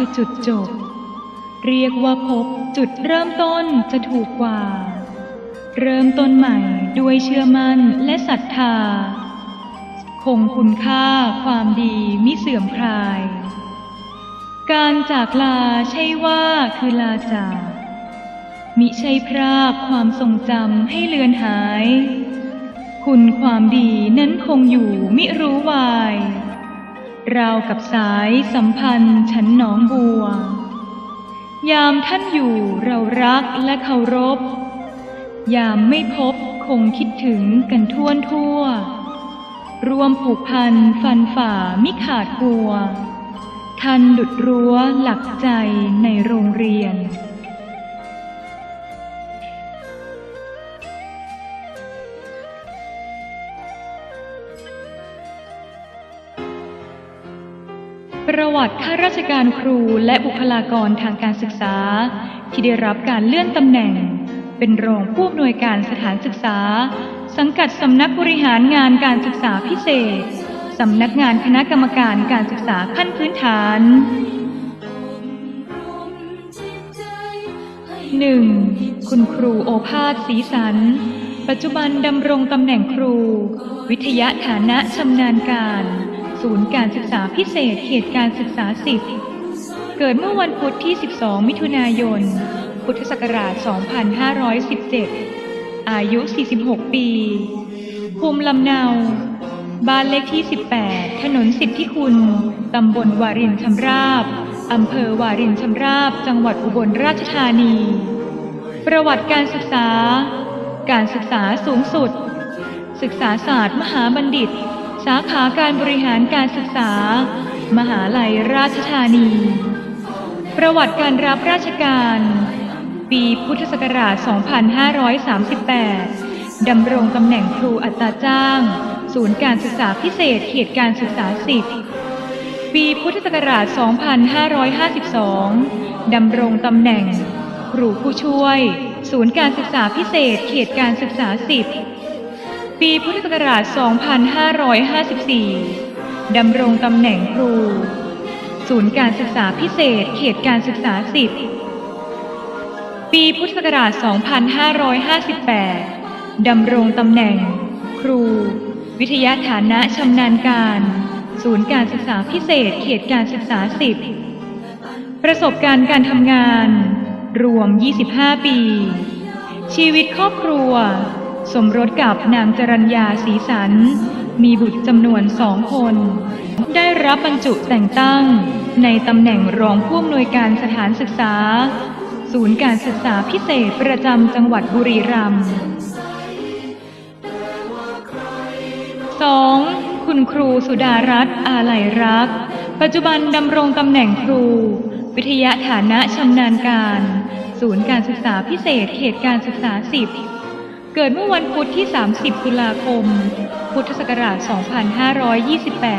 คือจุดจบ เรียกว่าพบจุดเริ่มต้นจะถูกกว่า เริ่มต้นใหม่ด้วยเชื่อมั่นและศรัทธา คงคุณค่าความดีมิเสื่อมคลาย การจากลาใช่ว่าคือลาจากมิใช่พรากความทรงจำให้เลือนหาย คุณความดีนั้นคงอยู่มิรู้วาย ราวกับสายสัมพันธ์ฉันหนองบัว ยามท่านอยู่เรารักและเคารพ ยามไม่พบคงคิดถึงกันทั่วทั่ว รวมผูกพันฟันฝ่ามิขาดกลัวท่านดุดรั้วหลักใจในโรงเรียน ประวัติข้าราชการครูและบุคลากรทางการศึกษา ที่ได้รับการเลื่อนตำแหน่ง เป็นรองผู้อำนวยการสถานศึกษา สังกัดสำนักบริหารงานการศึกษาพิเศษสำนักงานคณะกรรมการการศึกษาขั้นพื้นฐาน 1. คุณครูโอภาสศรีสัน ปัจจุบันดำรงตำแหน่งครู วิทยาฐานะชำนาญการ ศูนย์การศึกษาพิเศษเขตการศึกษา10เกิดเมื่อวันพุธที่ 12 มิถุนายน พุทธศักราช 2517 อายุ 46 ปี ภูมิลำเนา บ้านเลขที่ 18 ถนนสิทธิคุณ ตำบลวารินชำราบ อำเภอวารินชำราบ จังหวัดอุบลราชธานี ประวัติการศึกษา การศึกษาสูงสุด ศึกษาศาสตร์มหาบัณฑิต สาขาการบริหารการศึกษา มหาลัยราชธานี ประวัติการรับราชการ ปีพุทธศักราช 2538 ดำรงตำแหน่งครูอัตราจ้าง ศูนย์การศึกษาพิเศษเขตการศึกษา10ปีพุทธศักราช 2552 ดำรงตำแหน่ง ครูผู้ช่วย ศูนย์การศึกษาพิเศษเขตการศึกษา10 ปีพุทธศักราช 2554 ดำรงตำแหน่งครู ศูนย์การศึกษาพิเศษ เขตการศึกษา 10 ปีพุทธศักราช 2558 ดำรงตำแหน่ง ครู วิทยาฐานะชำนาญการ ศูนย์การศึกษาพิเศษ เขตการศึกษา 10 ประสบการณ์การทำงาน รวม 25 ปี ชีวิตครอบครัว สมรสกับนางจรัญญาศรีสัน มีบุตรจำนวนสองคน ได้รับบรรจุแต่งตั้ง ในตำแหน่งรองผู้อำนวยการสถานศึกษา ศูนย์การศึกษาพิเศษประจำจังหวัดบุรีรัมย์ 2. คุณครูสุดารัตน์อาลัยรัก ปัจจุบันดำรงตำแหน่งครู วิทยาฐานะชำนาญการ ศูนย์การศึกษาพิเศษเขตการศึกษา 10 เกิดเมื่อวันพุธที่ 30 ตุลาคม พุทธศักราช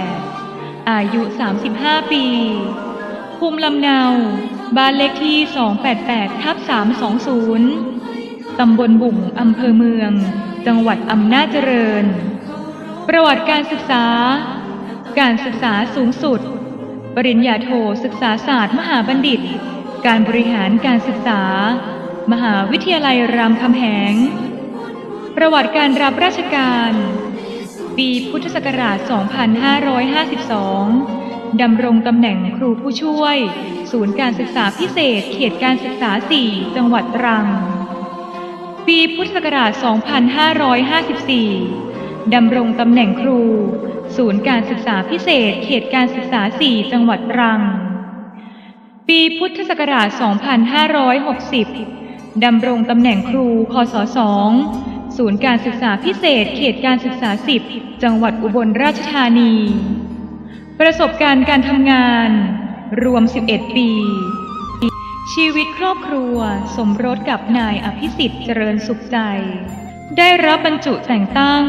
2528 อายุ 35 ปี ภูมิลำเนา บ้านเลขที่ 288 ทับ 320 ตำบลบุ่งอำเภอเมือง จังหวัดอำนาจเจริญ ประวัติการศึกษา การศึกษาสูงสุด ปริญญาโทศึกษาศาสตร์มหาบัณฑิต การบริหารการศึกษา มหาวิทยาลัยรามคำแหง ประวัติการรับราชการ ปีพุทธศักราช 2552 ดำรงตำแหน่งครูผู้ช่วย ศูนย์การศึกษาพิเศษ เขตการศึกษา 4 จังหวัดตรัง ปีพุทธศักราช 2554 ดำรงตำแหน่งครู ศูนย์การศึกษาพิเศษ เขตการศึกษา 4 จังหวัดตรัง ปีพุทธศักราช 2560ดำรงตำแหน่งครูคศ2 ศูนย์การศึกษาพิเศษเขตการศึกษา 10 จังหวัดอุบลราชธานี ประสบการณ์การทำงาน รวม 11 ปี ชีวิตครอบครัว สมรสกับนายอภิสิทธิ์เจริญสุขใจ ได้รับบรรจุแต่งตั้ง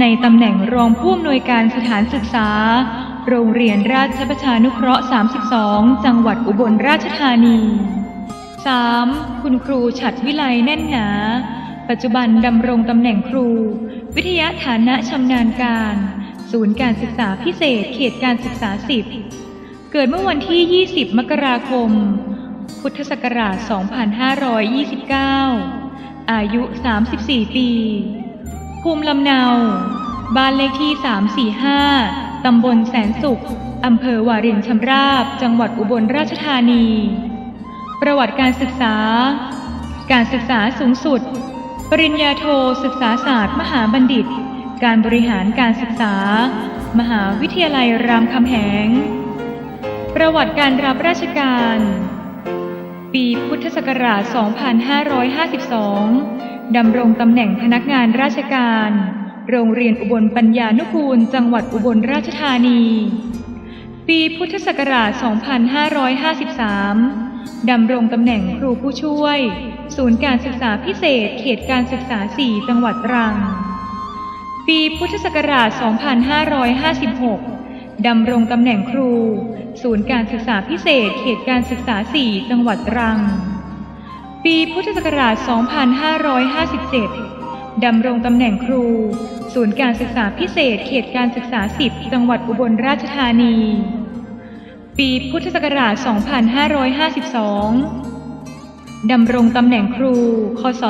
ในตำแหน่งรองผู้อำนวยการสถานศึกษา โรงเรียนราชประชานุเคราะห์ 32 จังหวัดอุบลราชธานี 3. คุณครูฉัดวิไลแน่นหนา ปัจจุบันดำรงตำแหน่งครู วิทยาฐานะชำนาญการ ศูนย์การศึกษาพิเศษเขตการศึกษา 10 เกิดเมื่อวันที่ 20 มกราคม พุทธศักราช 2529 อายุ 34 ปี ภูมิลำเนา บ้านเลขที่ 345 ตำบลแสนสุข อำเภอวารินชำราบ จังหวัดอุบลราชธานี ประวัติการศึกษา การศึกษาสูงสุด ปริญญาโทศึกษาศาสตร์ มหาบัณฑิต การบริหารการศึกษา มหาวิทยาลัยรามคำแหง ประวัติการรับราชการ ปีพุทธศักราช 2552 ดำรงตำแหน่งพนักงานราชการ โรงเรียนอุบลปัญญานุกูล จังหวัดอุบลราชธานี ปีพุทธศักราช 2553 ดำรงตำแหน่งครูผู้ช่วย ศูนย์การศึกษาพิเศษ เขตการศึกษา 4 จังหวัดตรัง ปีพุทธศักราช 2556 ดำรงตำแหน่งครู ศูนย์การศึกษาพิเศษ เขตการศึกษา 4 จังหวัดตรัง ปีพุทธศักราช 2557 ดำรงตำแหน่งครู ศูนย์การศึกษาพิเศษ เขตการศึกษา 10 จังหวัดอุบลราชธานี ปีพุทธศักราช 2552 ดำรงตำแหน่งครู คศ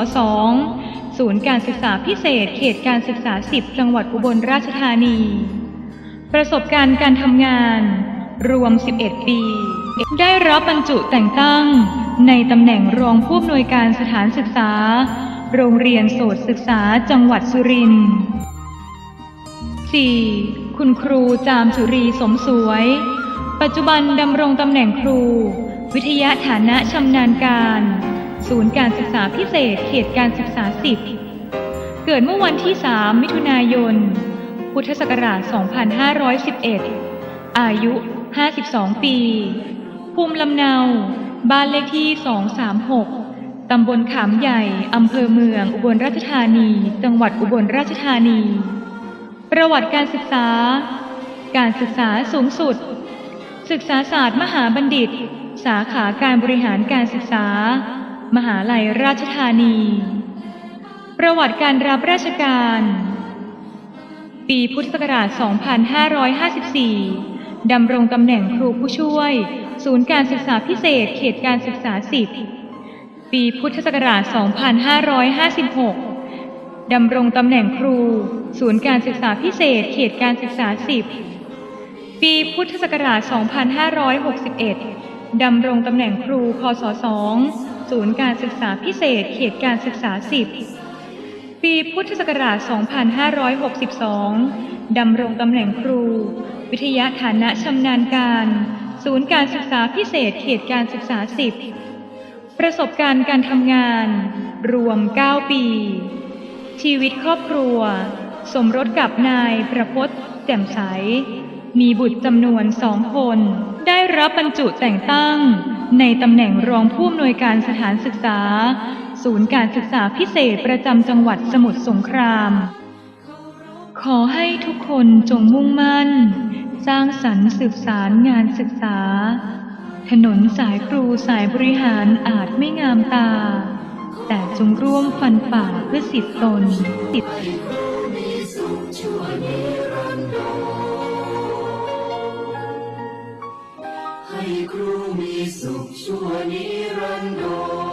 2ศูนย์การศึกษาพิเศษ เขตการศึกษา 10 จังหวัดอุบลราชธานี ประสบการณ์การทำงาน รวม 11 ปี ได้รับบรรจุแต่งตั้ง ในตำแหน่งรองผู้อำนวยการสถานศึกษา โรงเรียนโสตศึกษาจังหวัดสุรินทร์ 4. คุณครูจามสุรีสมสวย ปัจจุบันดำรงตำแหน่งครู วิทยาฐานะชำนาญการ ศูนย์การศึกษาพิเศษเขตการศึกษา 10 เกิดเมื่อวันที่ 3 มิถุนายน พุทธศักราช 2511 อายุ 52 ปี ภูมิลำเนา บ้านเลขที่ 236 ตำบลขามใหญ่ อำเภอเมือง อุบลราชธานี จังหวัดอุบลราชธานี ประวัติการศึกษา การศึกษาสูงสุด ศึกษาศาสตร์มหาบัณฑิต สาขาการบริหารการศึกษา มหาลัยราชธานี ประวัติการรับราชการ ปีพุทธศักราช 2554 ดำรงตำแหน่งครูผู้ช่วย ศูนย์การศึกษาพิเศษเขตการศึกษา10ปีพุทธศักราช 2556 ดำรงตำแหน่งครู ศูนย์การศึกษาพิเศษ เขตการศึกษา 10 ปีพุทธศักราช 2561 ดำรงตำแหน่งครูคศ2ศูนย์การศึกษาพิเศษ เขตการศึกษา 10 ปีพุทธศักราช 2562 ดำรงตำแหน่งครู วิทยาฐานะชำนาญการ ศูนย์การศึกษาพิเศษ เขตการศึกษา 10 ประสบการณ์การทำงาน รวม 9 ปี ชีวิตครอบครัว สมรสกับนายประพศแจ่มใส มีบุตรจำนวนสองคน ได้รับบรรจุแต่งตั้ง ในตำแหน่งรองผู้อำนวยการสถานศึกษา ศูนย์การศึกษาพิเศษประจำจังหวัดสมุทรสงคราม ขอให้ทุกคนจงมุ่งมั่น สร้างสรรค์สืบสารงานศึกษา ถนนสายครูสายบริหารอาจไม่งามตา แต่จงร่วมฟันฝ่าเพื่อสิทธิตนสิทธิ ครูมีสุขชั่วนิรันดร